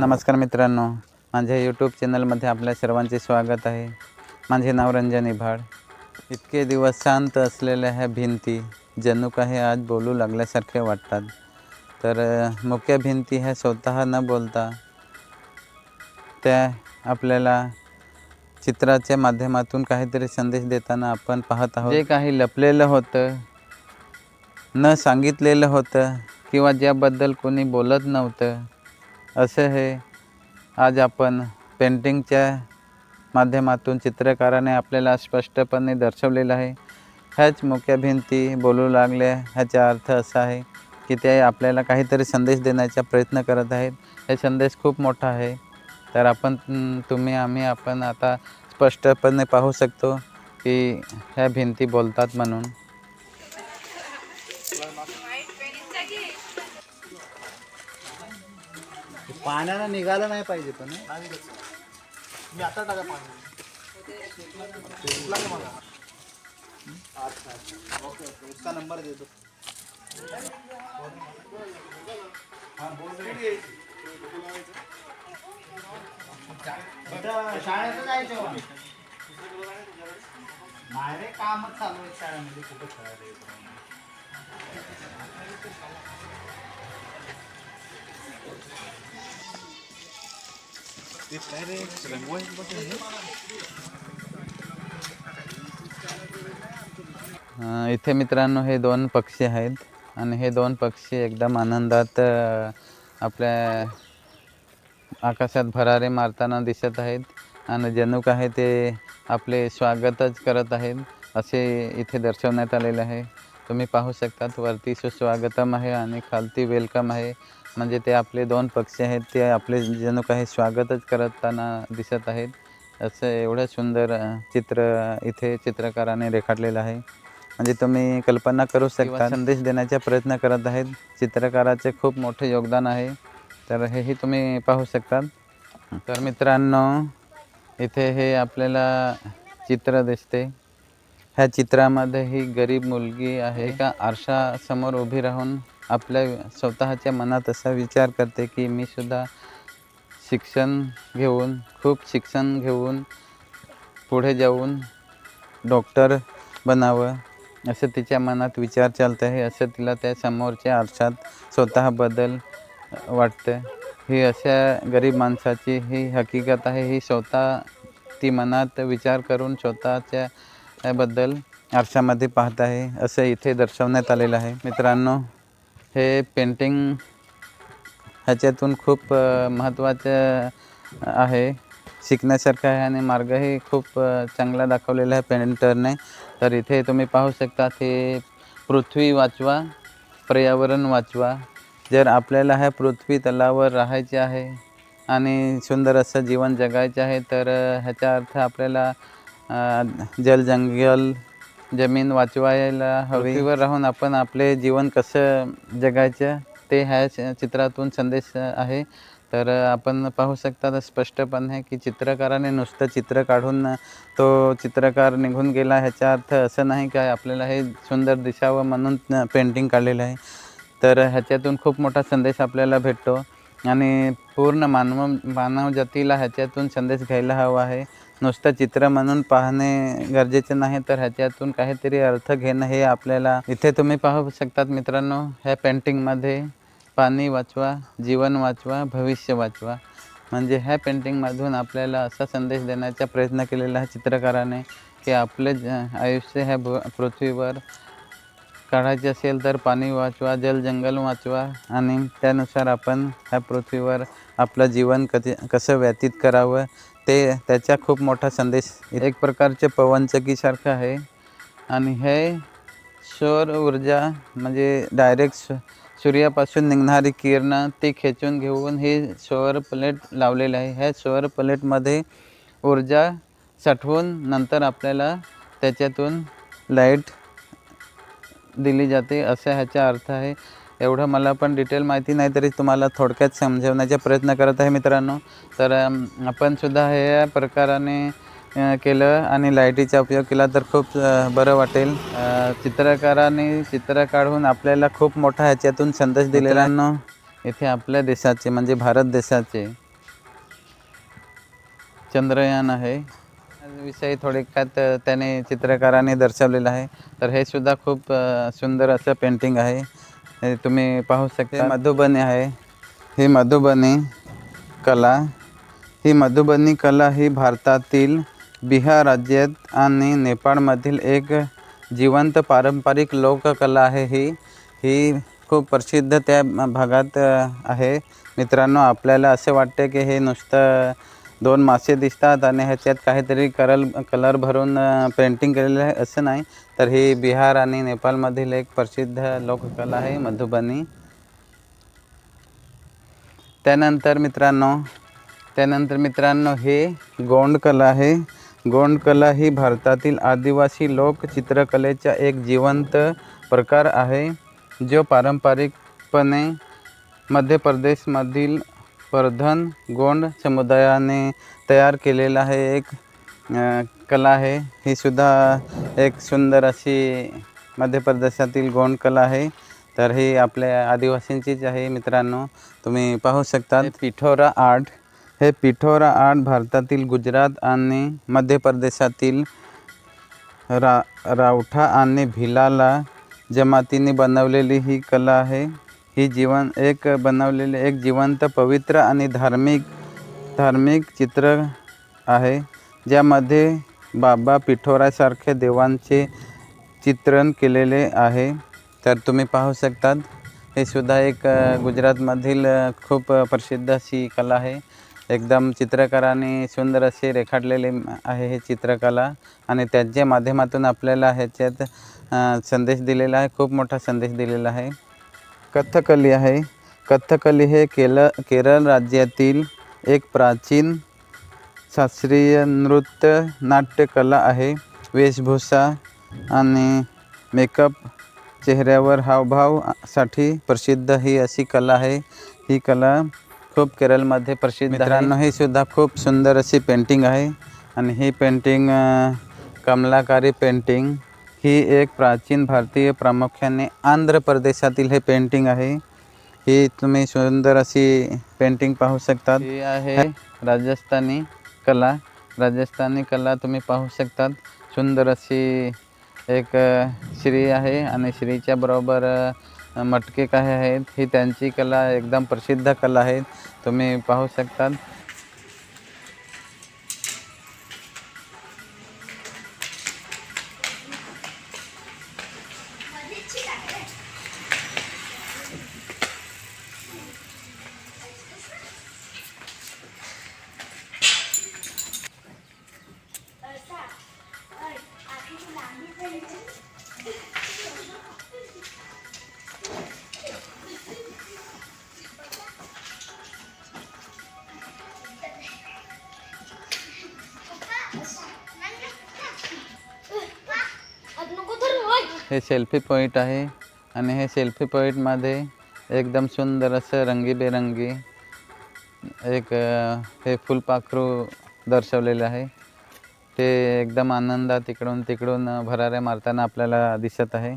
नमस्कार मित्रांनो. माझ्या यूट्यूब चॅनलमध्ये आपल्या सर्वांचे स्वागत आहे. माझे नाव रंजन इभाड. इतके दिवस शांत असलेल्या ह्या भिंती जणू काही आज बोलू लागल्यासारखे वाटतात. तर मुख्य भिंती ह्या स्वतः न बोलता त्या आपल्याला चित्राच्या माध्यमातून काहीतरी संदेश देताना आपण पाहत आहोत. जे काही लपलेलं होतं न सांगितलेलं होतं किंवा ज्याबद्दल कोणी बोलत नव्हतं असं हे. आज आपण पेंटिंगच्या माध्यमातून चित्रकाराने आपल्याला स्पष्टपणे दर्शवलेलं आहे. ह्याच मुख्य भिंती बोलू लागल्या ह्याचा अर्थ असा आहे की ते आपल्याला काहीतरी संदेश देण्याचा प्रयत्न करत आहेत. हे संदेश खूप मोठा आहे. तर आपण तुम्ही आम्ही आपण आता स्पष्टपणे पाहू शकतो की ह्या भिंती बोलतात म्हणून. पाण्यानं निघालं नाही पाहिजे पण मी आता टाका पाणी. का मला. अच्छा अच्छा ओके ओके उसका नंबर दे दो इथं शाळेत जायचं बा. नाही रे कामच चालू आहे शाळेमध्ये. कुठं खेळायला येतो? ते काय रे इथे मित्रांनो हे दोन पक्षी आहेत आणि हे दोन पक्षी एकदम आनंदात आपल्या आकाशात भरारे मारताना दिसत आहेत आणि जणू काय ते आपले स्वागतच करत आहेत असे इथे दर्शवण्यात आलेले आहे. तुम्ही पाहू शकतात वरती सुस्वागतम आहे आणि खालती वेलकम आहे. म्हणजे ते आपले दोन पक्षी आहेत ते आपले जणू काही स्वागतच करताना दिसत आहेत. असं एवढं सुंदर चित्र इथे चित्रकाराने रेखाटलेलं आहे. म्हणजे तुम्ही कल्पना करू शकता. संदेश देण्याचा प्रयत्न करत आहेत. चित्रकाराचे खूप मोठे योगदान आहे. तर हेही तुम्ही पाहू शकतात. तर मित्रांनो इथे हे आपल्याला चित्र दिसते. ह्या चित्रामध्ये ही गरीब मुलगी आहे एका आरशासमोर उभी राहून आपल्या स्वतःच्या मनात असा विचार करते की मी सुद्धा शिक्षण घेऊन खूप शिक्षण घेऊन पुढे जाऊन डॉक्टर बनावं असं तिच्या मनात विचार चालत आहे असं तिला त्या समोरच्या आरशात स्वतःबद्दल वाटतं. ही अशा गरीब माणसाची ही हकीकत आहे. ही स्वतः ती मनात विचार करून स्वतःच्या त्याबद्दल आरशामध्ये पाहत आहे असं इथे दर्शवण्यात आलेलं आहे. मित्रांनो हे पेंटिंग ह्याच्यातून खूप महत्त्वाचं आहे. शिकण्यासारखं आहे आणि मार्गही खूप चांगला दाखवलेला आहे पेंटरने तर इथे तुम्ही पाहू शकता की पृथ्वी वाचवा पर्यावरण वाचवा. जर आपल्याला ह्या पृथ्वी तलावर राहायचे आहे आणि सुंदर असं जीवन जगायचं आहे तर ह्याचा अर्थ आपल्याला जल जंगल जमीन वाचवायला हवी. पृथ्वीवर राहून आपण आपले जीवन कसं जगायचं ते ह्या चित्रातून संदेश आहे. तर आपण पाहू शकता स्पष्टपणे की चित्रकाराने नुसतं चित्र काढून तो चित्रकार निघून गेला ह्याचा अर्थ असं नाही काय आपल्याला हे सुंदर दिसावं म्हणून पेंटिंग काढलेलं आहे. तर ह्याच्यातून खूप मोठा संदेश आपल्याला भेटतो. आणि पूर्ण मानव मानव जातीला ह्याच्यातून संदेश घ्यायला हवा आहे. नुसतं चित्र म्हणून पाहणे गरजेचे नाही तर ह्याच्यातून काहीतरी अर्थ घेणं हे आपल्याला इथे तुम्ही पाहू शकतात मित्रांनो. ह्या पेंटिंगमध्ये पाणी वाचवा जीवन वाचवा भविष्य वाचवा. म्हणजे ह्या पेंटिंगमधून आपल्याला असा संदेश देण्याचा प्रयत्न केलेला आहे चित्रकाराने की आपले ज- आयुष्य ह्या पृथ्वीवर काढायचे असेल तर पाणी वाचवा जल जंगल वाचवा आणि त्यानुसार आपण ह्या पृथ्वीवर आपलं जीवन कधी कसं व्यतीत करावं ते त्याचा खूप मोठा संदेश. एक प्रकारचे पवनचकीसारखं आहे. आणि हे सौर ऊर्जा म्हणजे डायरेक्ट सूर्यापासून निघणारी किरणं ती खेचून घेऊन हे सौर प्लेट लावलेले आहे. ह्या सौर प्लेटमध्ये ऊर्जा साठवून नंतर आपल्याला त्याच्यातून लाइट दिली जाते असं ह्याचा अर्थ आहे. एवढं मला पण डिटेल माहिती नाही तरी तुम्हाला थोडक्यात समजवण्याचा प्रयत्न करत आहे मित्रांनो. तर अम, आपण सुद्धा हे या प्रकाराने केलं आणि लाईटीचा उपयोग केला तर खूप बरं वाटेल. चित्रकाराने चित्र काढून आपल्याला खूप मोठा ह्याच्यातून संदेश दिलेला इथे आपल्या देशाचे म्हणजे भारत देशाचे चंद्रयान आहे. विषयी थोडक्यात त्याने चित्रकाराने दर्शवलेलं आहे. तर हे सुद्धा खूप सुंदर असं पेंटिंग आहे. हे तुम्ही पाहू शकता. मधुबनी आहे. ही मधुबनी कला. ही मधुबनी कला ही भारतातील बिहार राज्यात आणि नेपाळमधील एक जिवंत पारंपरिक लोककला आहे. ही ही खूप प्रसिद्ध त्या भागात आहे. मित्रांनो आपल्याला असे वाटते की हे नुसतं दोन मासे दिसतात आणि ह्याच्यात काहीतरी करल कलर भरून पेंटिंग केलेलं आहे असं नाही. तर ही बिहार आणि नेपाळमधील एक प्रसिद्ध लोककला आहे मधुबनी. त्यानंतर मित्रांनो त्यानंतर मित्रांनो हे गोंडकला आहे. गोंडकला ही भारतातील आदिवासी लोक चित्रकलेचा एक जिवंत प्रकार आहे जो पारंपरिकपणे मध्य प्रदेशमधील प्रधान गोंड समुदायाने तयार केलेला आहे. एक कला आहे. ही सुद्धा एक सुंदर अशी मध्य प्रदेशातील गोंड कला आहे. तर ही आपल्या आदिवासींचीच आहे मित्रांनो. तुम्ही पाहू शकता पिठोरा आर्ट. हे पिठोरा आर्ट भारतातील गुजरात आणि मध्य प्रदेशातील रा रावठा आणि भिलाला जमातीने बनवलेली ही कला आहे. ही जीवन एक बनवलेले एक जिवंत पवित्र आणि धार्मिक धार्मिक चित्र आहे ज्यामध्ये बाबा पिठोरासारखे देवांचे चित्रण केलेले आहे. तर तुम्ही पाहू शकतात हे सुद्धा एक गुजरातमधील खूप प्रसिद्ध अशी कला आहे. एकदम चित्रकाराने सुंदर असे रेखाटलेले आहे हे चित्रकला आणि त्याच्या माध्यमातून आपल्याला ह्याच्यात संदेश दिलेला आहे खूप मोठा संदेश दिलेला आहे. कथकली आहे. कथकली हे केल केरळ राज्यातील एक प्राचीन शास्त्रीय नृत्य नाट्यकला आहे. वेशभूषा आणि मेकअप चेहऱ्यावर हावभावसाठी प्रसिद्ध ही अशी कला आहे. ही कला खूप केरळमध्ये प्रसिद्ध मित्रांनो ही सुद्धा खूप सुंदर अशी पेंटिंग आहे. आणि ही पेंटिंग कमलाकारी पेंटिंग ही एक प्राचीन भारतीय प्रामुख्याने आंध्र प्रदेशातील हे पेंटिंग आहे. ही तुम्ही सुंदर अशी पेंटिंग पाहू शकतात. ही आहे राजस्थानी कला. राजस्थानी कला तुम्ही पाहू शकतात. सुंदर अशी एक श्री आहे आणि श्रीच्या बरोबर मटके काही आहेत ही त्यांची कला एकदम प्रसिद्ध कला आहे तुम्ही पाहू शकतात. हे सेल्फी पॉईंट आहे आणि हे सेल्फी पॉईंटमध्ये एकदम सुंदर असं रंगीबेरंगी एक हे फुलपाखरू दर्शवलेलं आहे. ते एकदम आनंदात इकडून तिकडून भरारे भराऱ्या मारताना आपल्याला दिसत आहे.